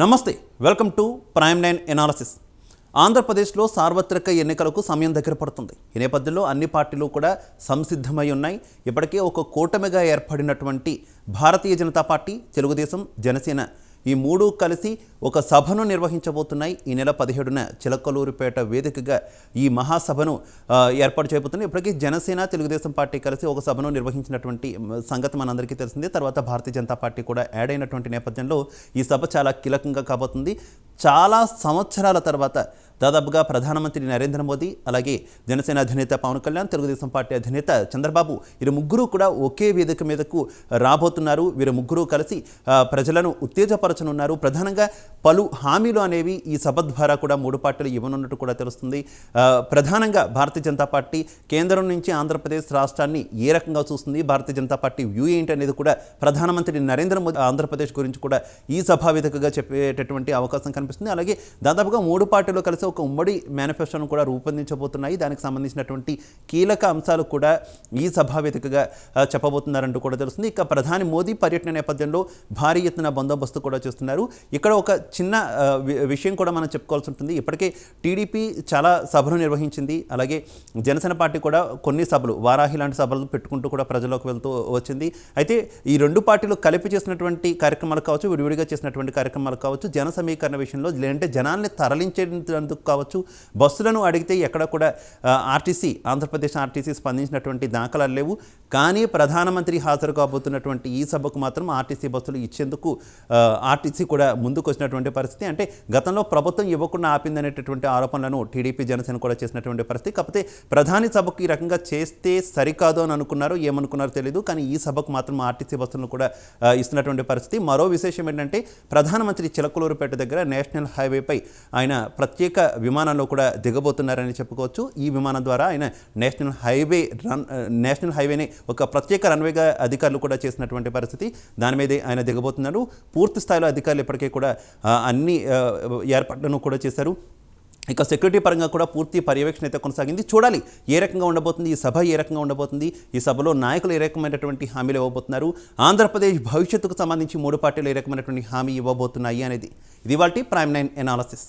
నమస్తే welcome to prime nine analysis. ఆంధ్రప్రదేశ్లో సార్వత్రిక ఎన్నికలకు సమయం దగ్గర పడుతుంది. ఈ నేపథ్యంలో అన్ని పార్టీలు కూడా సంసిద్ధమై ఉన్నాయి. ఇప్పటికే ఒక కూటమిగా ఏర్పడినటువంటి భారతీయ జనతా పార్టీ తెలుగుదేశం జనసేన ఈ మూడు కలిసి ఒక సభను నిర్వహించబోతున్నాయి. ఈ నెల పదిహేడున చిలకలూరిపేట వేదికగా ఈ మహాసభను ఏర్పాటు చేయబోతున్నాయి. ఇప్పటికీ జనసేన తెలుగుదేశం పార్టీ కలిసి ఒక సభను నిర్వహించినటువంటి సంగతి మనందరికీ తెలిసిందే. తర్వాత భారతీయ జనతా పార్టీ కూడా యాడ్ అయినటువంటి నేపథ్యంలో ఈ సభ చాలా కీలకంగా కాబోతుంది. చాలా సంవత్సరాల తర్వాత దాదాపుగా ప్రధానమంత్రి నరేంద్ర మోదీ అలాగే జనసేన అధినేత పవన్ కళ్యాణ్ తెలుగుదేశం పార్టీ అధినేత చంద్రబాబు వీరు ముగ్గురు కూడా ఒకే వేదిక మీదకు రాబోతున్నారు. వీరు ముగ్గురు కలిసి ప్రజలను ఉత్తేజపరచనున్నారు. ప్రధానంగా పలు హామీలు అనేవి ఈ సభ ద్వారా కూడా మూడు పార్టీలు ఇవ్వనున్నట్టు కూడా తెలుస్తుంది. ప్రధానంగా భారతీయ జనతా పార్టీ కేంద్రం నుంచి ఆంధ్రప్రదేశ్ రాష్ట్రాన్ని ఏ రకంగా చూస్తుంది? భారతీయ జనతా పార్టీ వ్యూ ఏంటి అనేది కూడా ప్రధానమంత్రి నరేంద్ర మోదీ ఆంధ్రప్రదేశ్ గురించి కూడా ఈ సభా వేదికగా చెప్పేటటువంటి అవకాశం కనిపిస్తుంది. అలాగే దాదాపుగా మూడు పార్టీలు కలిసి ఒక ఉమ్మడి మేనిఫెస్టోను కూడా రూపొందించబోతున్నాయి. దానికి సంబంధించినటువంటి కీలక అంశాలు కూడా ఈ సభా వేదికగా చెప్పబోతున్నారంటూ కూడా తెలుస్తుంది. ఇక ప్రధాని మోదీ పర్యటన నేపథ్యంలో భారీ ఎత్తున బందోబస్తు కూడా చేస్తున్నారు. ఇక్కడ ఒక చిన్న విషయం కూడా మనం చెప్పుకోవాల్సి ఉంటుంది. ఇప్పటికే టీడీపీ చాలా సభలు నిర్వహించింది. అలాగే జనసేన పార్టీ కూడా కొన్ని సభలు వారాహి లాంటి సభలు పెట్టుకుంటూ కూడా ప్రజల్లోకి వెళ్తూ వచ్చింది. అయితే ఈ రెండు పార్టీలు కలిపి చేసినటువంటి కార్యక్రమాలు కావచ్చు విడివిడిగా చేసినటువంటి కార్యక్రమాలు కావచ్చు జన సమీకరణ విషయంలో లేదంటే జనాల్ని తరలించేందుకు కావచ్చు బస్సులను అడిగితే ఎక్కడ కూడా ఆర్టీసీ ఆంధ్రప్రదేశ్ ఆర్టీసీ స్పందించినటువంటి దాఖలాలు లేవు. కానీ ప్రధానమంత్రి హాజరు కాబోతున్నటువంటి ఈ సభకు మాత్రం ఆర్టీసీ బస్సులు ఇచ్చేందుకు ఆర్టీసీ కూడా ముందుకు వచ్చినటువంటి పరిస్థితి. అంటే గతంలో ప్రభుత్వం ఇవ్వకుండా ఆపిందనేటటువంటి ఆరోపణలను టీడీపీ జనసేన కూడా చేసినటువంటి పరిస్థితి. కాకపోతే ప్రధాని సభకు ఈ రకంగా చేస్తే సరికాదు అని అనుకున్నారో ఏమనుకున్నారో తెలియదు కానీ ఈ సభకు మాత్రం ఆర్టీసీ బస్సులను కూడా ఇస్తున్నటువంటి పరిస్థితి. మరో విశేషం ఏంటంటే ప్రధానమంత్రి చిలకలూరుపేట దగ్గర నేషనల్ హైవేపై ఆయన ప్రత్యేక విమానంలో కూడా దిగబోతున్నారని చెప్పుకోవచ్చు. ఈ విమానం ద్వారా ఆయన నేషనల్ హైవే రన్ నేషనల్ హైవేని ఒక ప్రత్యేక రన్వేగా అధికారులు కూడా చేసినటువంటి పరిస్థితి. దాని మీదే ఆయన దిగబోతున్నారు పూర్తి స్థాయిలో అధికారులు ఇప్పటికే కూడా అన్ని ఏర్పాట్లను కూడా చేశారు. ఇక సెక్యూరిటీ పరంగా కూడా పూర్తి పర్యవేక్షణ అయితే కొనసాగింది. చూడాలి ఏ రకంగా ఉండబోతుంది ఈ సభ ఏ రకంగా ఉండబోతుంది ఈ సభలో నాయకులు ఏ రకమైనటువంటి హామీలు ఇవ్వబోతున్నారు ఆంధ్రప్రదేశ్ భవిష్యత్తుకు సంబంధించి మూడు పార్టీలు ఏ రకమైనటువంటి హామీ ఇవ్వబోతున్నాయి అనేది ఇది వాటి ప్రైమ్ నైన్ ఎనాలసిస్